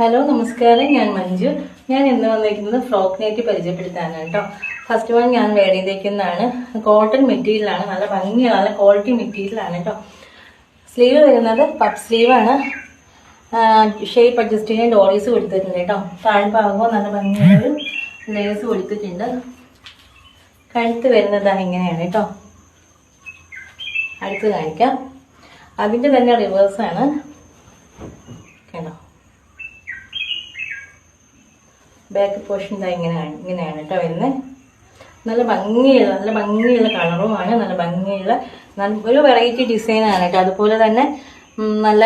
Hello നമസ്കാരം. ഞാൻ മഞ്ജു. ഞാൻ ഇന്ന് വന്നിരിക്കുന്നത് ഫ്രോക്ക് നെറ്റ് പരിചയപ്പെടുത്താനാണ് കേട്ടോ ഫസ്റ്റ് വൺ ഞാൻ വേണ്ടിയിരിക്കുന്നതാണ് കോട്ടൺ മെറ്റീരിയലാണ് നല്ല ഭംഗിയാണ് നല്ല ക്വാളിറ്റി മെറ്റീരിയലാണ് കേട്ടോ സ്ലീവ് വരുന്നത് പപ്പ് സ്ലീവാണ് ഷേപ്പ് അഡ്ജസ്റ്റ് ചെയ്യാൻ ഡോറീസ് കൊടുത്തിട്ടുണ്ട് കേട്ടോ താഴ്ഭാഗവും നല്ല ഭംഗിയൊരു ലേസ് കൊടുത്തിട്ടുണ്ട്. കഴുത്ത് വരുന്നത് ഇങ്ങനെയാണ് കേട്ടോ അടുത്ത് കാണിക്കാം. അതിന്റെ തന്നെ റിവേഴ്സാണ് കേട്ടോ ബാക്ക് പോർഷൻ ഇതാ ഇങ്ങനെയാണ് ഇങ്ങനെയാണ് കേട്ടോ വരുന്നത് നല്ല ഭംഗിയുള്ള നല്ല ഭംഗിയുള്ള കളറുമാണ് നല്ല ഭംഗിയുള്ള നല്ല ഒരു വെറൈറ്റി ഡിസൈനാണ് കേട്ടോ. അതുപോലെ തന്നെ നല്ല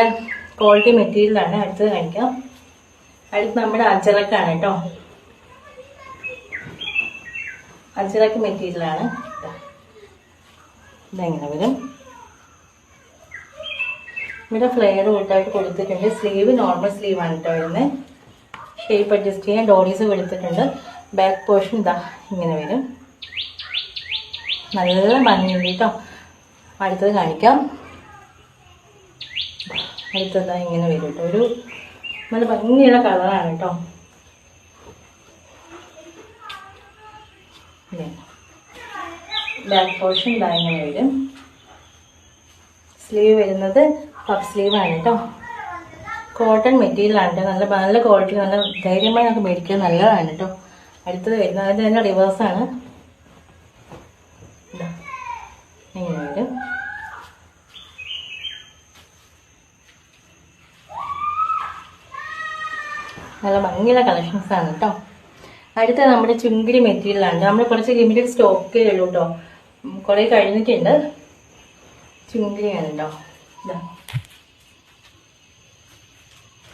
ക്വാളിറ്റി മെറ്റീരിയലാണ് അടുത്തത് കാണിക്കാം. അടുത്ത് നമ്മുടെ അജറക്കാണ് കേട്ടോ. അജറക്ക് മെറ്റീരിയലാണ് ഇതെങ്ങനെ വരും. ഇവിടെ ഫ്ലെയർ കൂട്ടായിട്ട് കൊടുത്തിട്ടുണ്ട്. സ്ലീവ് നോർമൽ സ്ലീവാണ് കേട്ടോ വരുന്നത് ഷേപ്പ് അഡ്ജസ്റ്റ് ചെയ്യാൻ ഡോറീസ് വെളുത്തിട്ടുണ്ട്. ബാക്ക് പോർഷൻ ഇതാ ഇങ്ങനെ വരും. നല്ല ഭംഗിയുണ്ട് കേട്ടോ. അടുത്തത് കാണിക്കാം. അടുത്തത് ഇങ്ങനെ വരും കേട്ടോ. ഒരു നല്ല ഭംഗിയുള്ള കളറാണ് കേട്ടോ. ബാക്ക് പോർഷൻ ഇതാ ഇങ്ങനെ വരും. സ്ലീവ് വരുന്നത് പഫ് സ്ലീവാണ് കേട്ടോ. കോട്ടൺ മെറ്റീരിയലാണ് നല്ല നല്ല ക്വാളിറ്റി നല്ല ധൈര്യമായി നമുക്ക് മേടിക്കാൻ നല്ലതാണ് കേട്ടോ അടുത്തത് വരുന്നത് അതിന്റെ തന്നെ റിവേഴ്സാണ് ഇങ്ങനെ നല്ല ഭംഗിയുള്ള കളക്ഷൻസ് ആണ് കേട്ടോ അടുത്ത നമ്മുടെ ചുങ്കിടി മെറ്റീരിയലാണ് നമ്മൾ കുറച്ച് ലിമിറ്റഡ് സ്റ്റോക്കേ ഉള്ളൂ കേട്ടോ കുറേ കഴിഞ്ഞിട്ടുണ്ട്. ചുങ്കിടിയാണ് കേട്ടോ ഇതാ.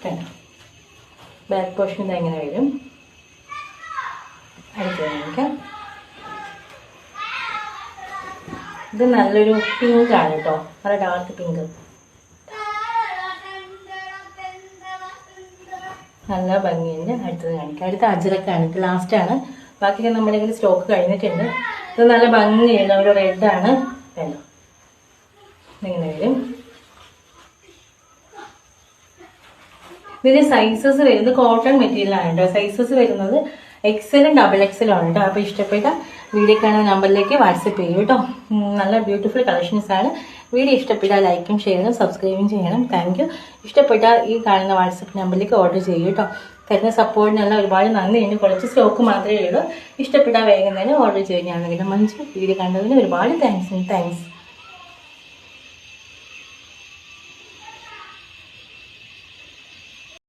കണ്ടോ ബാക്ക് പോർഷൻ ഇത് എങ്ങനെ വരും? അടുത്ത് കാണിക്കാം ഇത് നല്ലൊരു പിങ്ക് ആണ് കേട്ടോ നല്ല ഡാർക്ക് പിങ്ക് നല്ല ഭംഗിയുണ്ട് അടുത്തത് കാണിക്കാം. അടുത്ത അജറക്കാണ് ഇത് ലാസ്റ്റ് ആണ്. ബാക്കിയൊക്കെ നമ്മുടെ കയ്യിൽ സ്റ്റോക്ക് കഴിഞ്ഞിട്ടുണ്ട്. ഇത് നല്ല ഭംഗിയാണ്. ഒരു റെഡ് ആണ്. വേണ്ട ഇങ്ങനെ വരും? ഇതിന്റെ സൈസസ് വരുന്നത് കോട്ടൺ മെറ്റീരിയൽ ആണ് കേട്ടോ സൈസസ് വരുന്നത് എക്സലും ഡബിൾ എക്സലും ആണ് കേട്ടോ അപ്പോൾ ഇഷ്ടപ്പെട്ട വീഡിയോ കാണുന്ന നമ്പറിലേക്ക് വാട്സപ്പ് ചെയ്യും കേട്ടോ നല്ല ബ്യൂട്ടിഫുൾ കളക്ഷൻസ് ആണ്. വീഡിയോ ഇഷ്ടപ്പെട്ടാൽ ലൈക്കും ഷെയറും സബ്സ്ക്രൈബും ചെയ്യണം. താങ്ക് യു ഇഷ്ടപ്പെട്ട ഈ കാണുന്ന വാട്സപ്പ് നമ്പറിലേക്ക് ഓർഡർ ചെയ്യും കേട്ടോ തരുന്ന സപ്പോർട്ടിനെല്ലാം ഒരുപാട് നന്ദിയുണ്ട്. കുറച്ച് സ്റ്റോക്ക് മാത്രമേ ഉള്ളൂ. ഇഷ്ടപ്പെട്ടാൽ വേഗം തന്നെ ഓർഡർ ചെയ്യാൻ ഞാൻ മഞ്ജു വീഡിയോ കണ്ടതിന് ഒരുപാട് താങ്ക്സ് താങ്ക്സ്